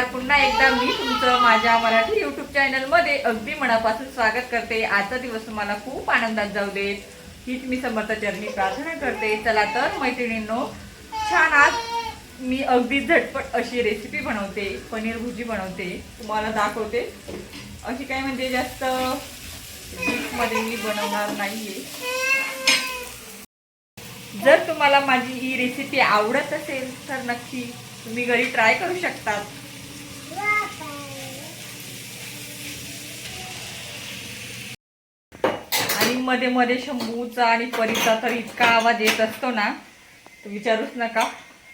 नमस्कार. मी तुमचं माझ्या मराठी युट्यूब चॅनलमध्ये अगदी मनापासून स्वागत करते. आजचा दिवस तुम्हाला खूप आनंदात जाऊ देत हीच मी समर्थ चरणी प्रार्थना करते. चला तर मैत्रिणींनो छान आज मी अगदी झटपट अशी रेसिपी बनवते. पनीर भुजी बनवते. तुम्हाला दाखवते. अशी काय म्हणजे जास्त मध्ये मी बनवणार नाहीये. जर तुम्हाला माझी ही रेसिपी आवडत असेल तर नक्की तुम्ही घरी ट्राय करू शकतात. मध्ये मध्ये शंभूचा आणि परीचा तर इतका आवाज येत असतो ना तर विचारूच नका.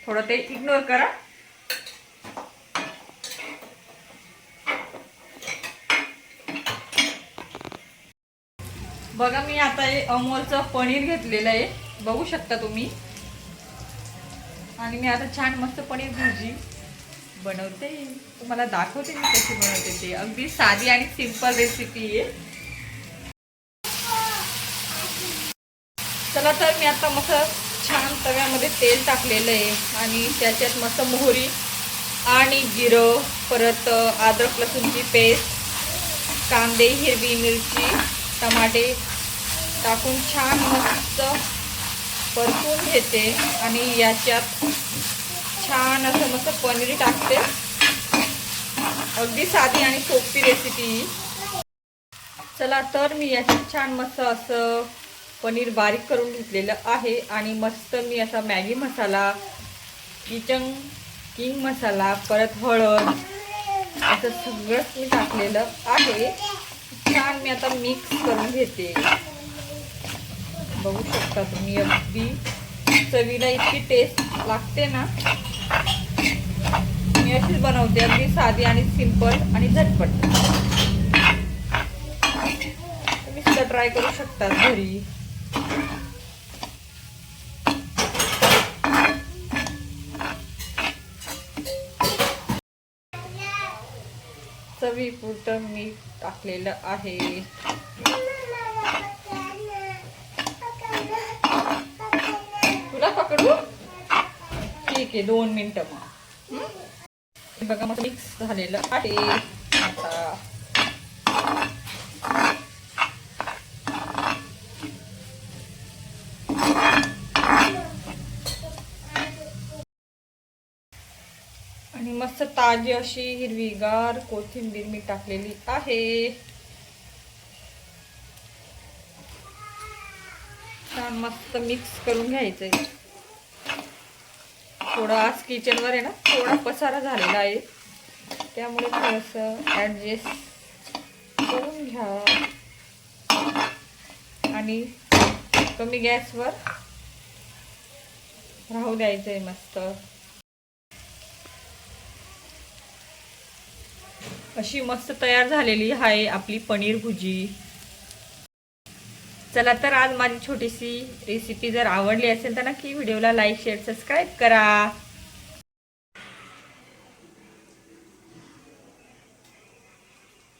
थोडं ते इग्नोर करा. बघा मी आता हे अमोलचं पनीर घेतलेलं आहे. बघू शकता तुम्ही. आणि मी आता छान मस्त पनीर भाजी बनवते. तुम्हाला दाखवते मी कशी बनवते ते. अगदी साधी आणि सिंपल रेसिपी आहे. चला तर मी आता मस्त छान तव्यामध्ये तेल टाकलेलं आहे. आणि त्याच्यात मस्त मोहरी आणि जिरं परत अद्रक लसूणची पेस्ट कांदे हिरवी मिरची टमाटे टाकून छान मस्त परतून घेते. आणि याच्यात छान असं मस्त पनीर टाकते. अगदी साधी आणि सोपी रेसिपी चला तर मी याच्यात छान मस्त असं पनीर बारीक करून घेतलेलं आहे आणि मस्त मी असा Maggi masala Kitchen King masala परत हळद असं सगळंच मी टाकलेलं आहे. छान मी आता मिक्स करून घेते. बघू शकता तुम्ही अगदी चवीला इतकी टेस्ट लागते ना. मी अशीच बनवते अगदी साधी आणि सिंपल आणि झटपट. तुम्ही सुद्धा ट्राय करू शकता घरी. चवीपुरतं मीठ टाकलेलं आहे. तुला पकडू? ठीक आहे दोन मिनिटं मग. बघा मग मिक्स झालेलं आहे आता आणि मस्त ताजी अशी हिरवीगार कोथिंबीर मी टाकलेली आहे. छान मस्त मिक्स करून घ्यायचंय. थोडं आज किचनवर आहे ना थोडा पसारा झालेला आहे. त्यामुळे थोडंसं ॲडजस्ट करून घ्या. आणि कमी गॅसवर राहू द्यायचं आहे मस्त. अशी मस्त तयार झालेली आहे आपली पनीर भुजी चला तर आज माझी छोटीशी रेसिपी जर आवडली असेल तर नक्की व्हिडिओला लाईक शेअर सबस्क्राईब करा.